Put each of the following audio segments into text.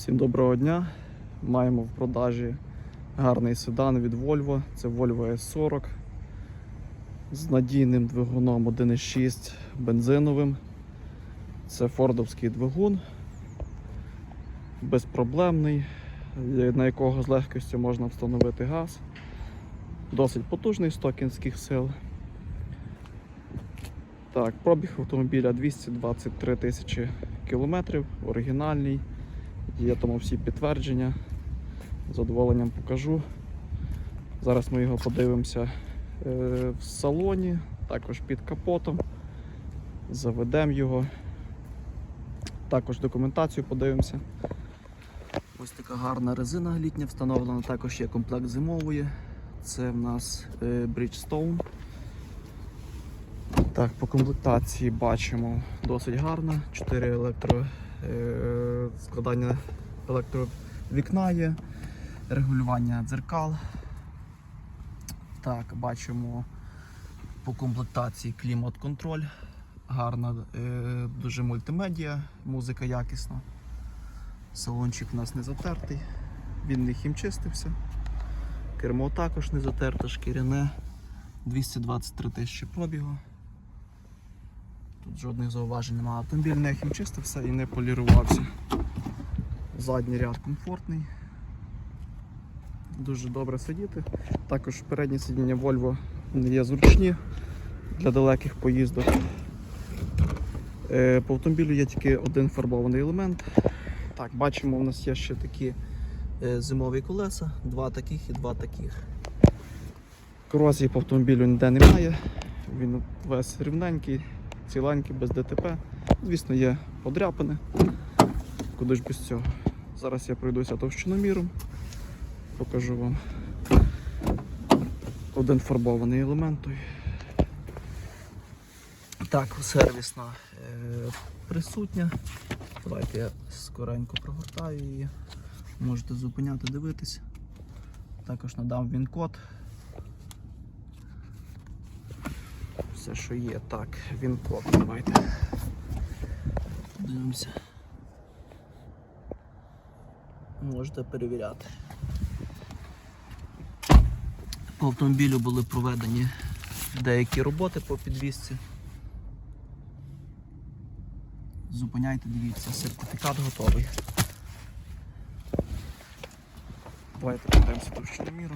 Всім доброго дня. Маємо в продажі гарний седан від Volvo. Це Volvo S40 з надійним двигуном 1.6 бензиновим. Це фордовський двигун, безпроблемний, на якого з легкістю можна встановити газ. Досить потужний 100 кінських сил. Так, пробіг автомобіля 223 тисячі кілометрів, оригінальний. Є тому всі підтвердження. З задоволенням покажу. Зараз ми його подивимося е, в салоні, також під капотом. Заведемо його. Також документацію подивимося. Ось така гарна резина літня встановлена, також є комплект зимової. Це в нас е, Bridgestone. Так, по комплектації бачимо досить гарна. 4 електро складання електровікна є, регулювання дзеркал. Так, бачимо по комплектації клімат-контроль. Гарна, е, дуже мультимедіа, музика якісна. Салончик у нас не затертий, він не хімчистився. Кермо також не затерте, шкіряне. 223 тисячі пробігу. Тут жодних зауважень немає. Автомобіль не хімчистився і не полірувався. Задній ряд комфортний. Дуже добре сидіти. Також передні сидіння Volvo є зручні для далеких поїздок. Е, По автомобілю є тільки один фарбований елемент. Так, бачимо, у нас є ще такі е, зимові колеса, два таких і два таких. Корозії по автомобілю ніде немає. Він весь рівненький, ціленький, без ДТП. Звісно, є подряпини. Куди ж без цього. Зараз я пройдуся товщиноміром, покажу вам один фарбований елемент. Так, сервісна е, присутня. Давайте я скоренько прогортаю її. Можете зупиняти, дивитись. Також надам він код. Все, що є. Так, він код. Давайте. Дивимося. Можете перевіряти. По автомобілю були проведені деякі роботи по підвісці. Зупиняйте, дивіться, сертифікат готовий. Давайте подивимося товщину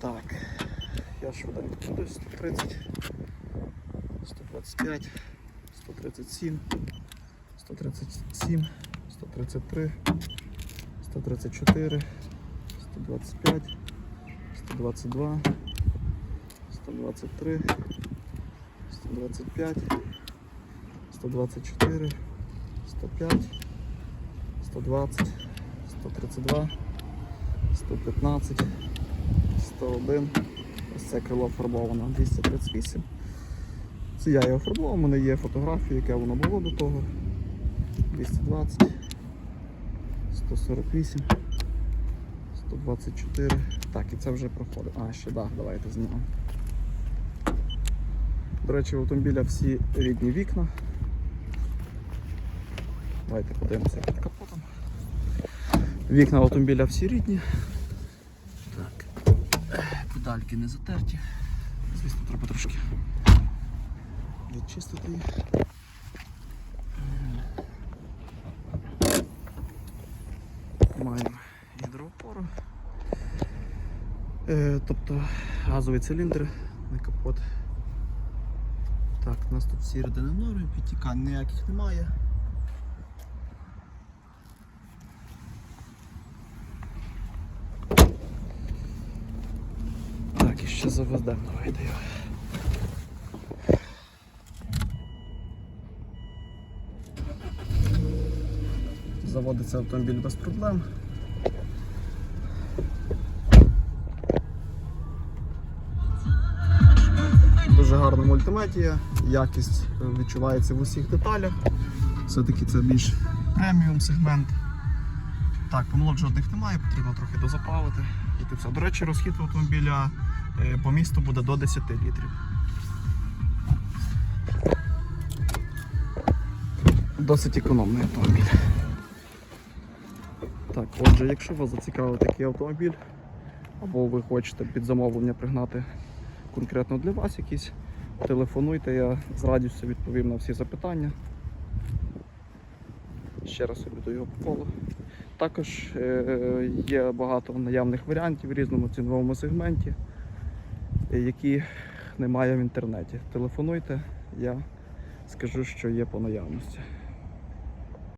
Так, я швиденько буду 130, 125, 137, 137, 133, 134, 125, 122, 123, 125, 124, 105, 120, 132, 115, 101. Ось це крило фарбовано 238. Це я його фарбував, у мене є фотографії, яке воно було до того. 220, 148, 124. Так, і це вже проходить. А, ще так, давайте знімемо. До речі, у автомобіля всі рідні вікна. Давайте подивимося під капотом. Вікна автомобіля всі рідні. Так. Педальки не затерті. Звісно, треба трошки відчистити їх. Маємо гідроопору. Е, тобто газовий циліндр, не капот. Так, у нас тут всі родини норми, підтікань ніяких немає. Так, і ще заведемо, давайте його. Заводиться автомобіль без проблем. Дуже гарна мультимедія, якість е, відчувається в усіх деталях. Все-таки це більш преміум сегмент. Так, помилок жодних немає, потрібно трохи дозаправити. І все. До речі, розхід автомобіля е, по місту буде до 10 літрів. досить економний автомобіль. Так, отже, якщо вас зацікавив такий автомобіль, або ви хочете під замовлення пригнати конкретно для вас якісь, телефонуйте, я з радістю відповім на всі запитання. Ще раз обіду його по колу. Також е, є багато наявних варіантів в різному ціновому сегменті, які немає в інтернеті. Телефонуйте, я скажу, що є по наявності.